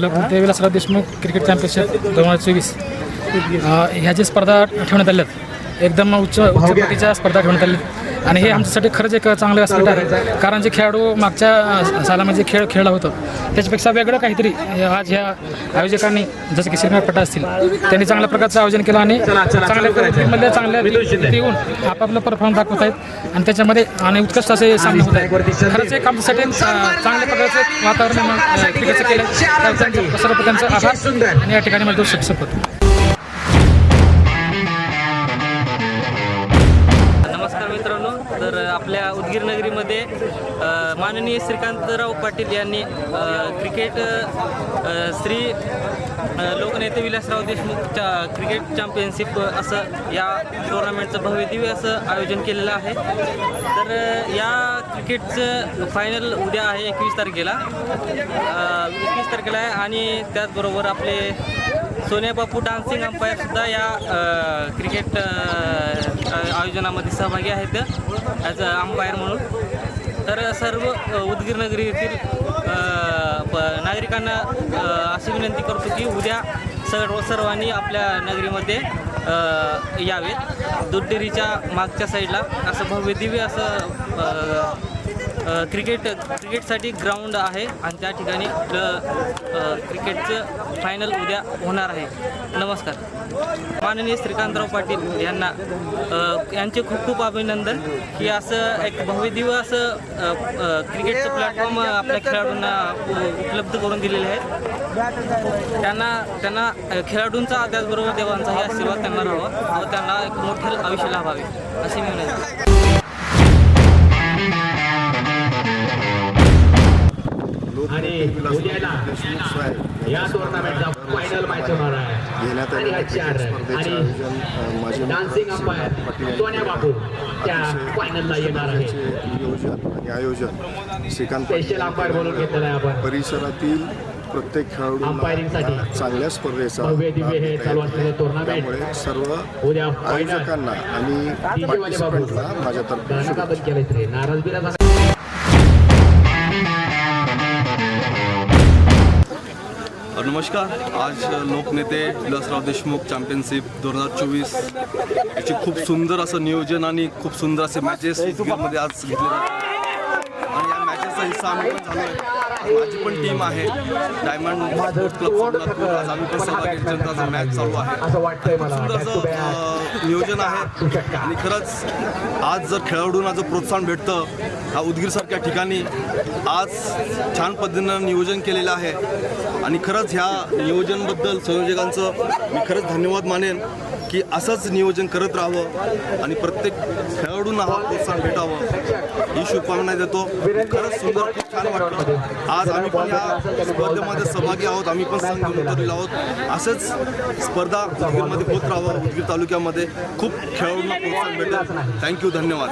लोकनेते Vilasrao Deshmukh cricket championship दोन हजार चोवीस. ह्या ज्या स्पर्धा ठेवण्यात आल्यात एकदम उच्च उच्च प्रतीच्या स्पर्धा ठेवण्यात आल्या आणि हे आमच्यासाठी खरंच एक चांगलं व्यासपीठ आहे. कारण जे खेळाडू मागच्या सालामध्ये जे खेळ खेळला होतं त्याच्यापेक्षा वेगळं काहीतरी आज ह्या आयोजकांनी जसं की श्रीनाथ पटा असतील त्यांनी चांगल्या प्रकारचं आयोजन केलं आणि चांगल्या चांगल्या येऊन आपापलं परफॉर्मन्स दाखवत आहेत. आणि त्याच्यामध्ये आणि उत्कृष्ट असे सामने होत आहेत. खरंच एक आमच्यासाठी चांगल्या प्रकारचं वातावरण निर्माण, क्रिकेटचं केलं त्यांचं सर्व त्यांचं आभार आणि या ठिकाणी मला शिक्षक नमस्कार मित्रांनो. तर आपल्या उदगीर नगरीमध्ये माननीय श्रीकांतराव पाटील यांनी क्रिकेट श्री लोकनेते विलासराव देशमुखच्या क्रिकेट चॅम्पियनशिप असं या टुर्नामेंटचं भव्य दिव्य असं आयोजन केलेलं आहे. तर या क्रिकेटचं फायनल उद्या आहे एकवीस तारखेला. एकवीस तारखेला आहे आणि त्याचबरोबर आपले सोनिया बापू डान्सिंग अंपायरसुद्धा या क्रिकेट आयोजनामध्ये सहभागी आहेत ॲज अ अंपायर म्हणून. तर सर्व उदगीरनगरी येथील प- नागरिकांना अशी विनंती करतो की उद्या सर्व सर्वांनी आपल्या नगरीमध्ये अ, यावेत. दुधडेरीच्या मागच्या साईडला असं भव्य दिव्य असं क्रिकेट क्रिकेटसाठी ग्राउंड आहे आणि त्या ठिकाणी क्रिकेटचं फायनल उद्या होणार आहे. नमस्कार. माननीय श्रीकांतराव पाटील यांना यांचे खूप खूप अभिनंदन की असं एक भव्यदिव असं क्रिकेटचं प्लॅटफॉर्म आपल्या खेळाडूंना उपलब्ध करून दिलेले आहेत. त्यांना त्यांना खेळाडूंचा त्याचबरोबर देवांचाही आशीर्वाद त्यांना राहावा व त्यांना एक मोठं आयुष्य लाभावे असे मी उद्याला या टुर्नामेंटचा फायनल मॅच होणार आहे. घेण्यात आणि आलेल्या क्रिकेट चार स्पर्धेचे आणि आयोजन अ, माजी डान्सिंग मुख्यमंत्री अंपायर पाटील सोन्या बापू त्या फायनलला येणार आहे. स्पर्धेचे नियोजन आणि आयोजन. श्रीकांत स्पेशल अंपायर म्हणून घेतलेला आहे आपण. परिसरातील प्रत्येक खेळाडू चांगल्या स्पर्धेचा त्यामुळे सर्व आयोजकांना आणि पार्टिसिपंटला माझ्यातर्फे केलंय रे नाराज नमस्कार. आज लोकनेते विलासराव देशमुख चॅम्पियनशिप दोन हजार चोवीस. याचे खूप सुंदर असं नियोजन आणि खूप सुंदर असे मॅचेस मध्ये आज घेतले जातात. आणि या मॅचेसचा हिस्सा आम्ही पण झालो आहे माझी पण टीम आहे. डायमंड स्पोर्ट्स क्लब सोमनाथपूर आज आम्ही पण सहभागी जनताचा मॅच चालू आहे. सुंदर असं नियोजन आहे. आणि खरंच आज जर खेळाडूंना जर प्रोत्साहन भेटतं हा उदगीरसारख्या ठिकाणी आज छान पद्धतीनं नियोजन केलेलं आहे. आणि खरंच ह्या नियोजनबद्दल संयोजकांचं मी खरंच धन्यवाद मानेन की असंच नियोजन करत राहावं. आणि प्रत्येक खेळाडूंना हा प्रोत्साहन भेटावं. ही शुभकामना देतो. खरंच सुंदर खूप छान वाटतं आज आम्ही पण या स्पर्धेमध्ये सहभागी आहोत. आम्ही पण संघ घेऊन उतरलेलो आहोत. असंच स्पर्धा उदगीरमध्ये होत राहावं उदगीर तालुक्यामध्ये. खूप खेळाडूंना प्रोत्साहन भेटेल. थँक्यू धन्यवाद.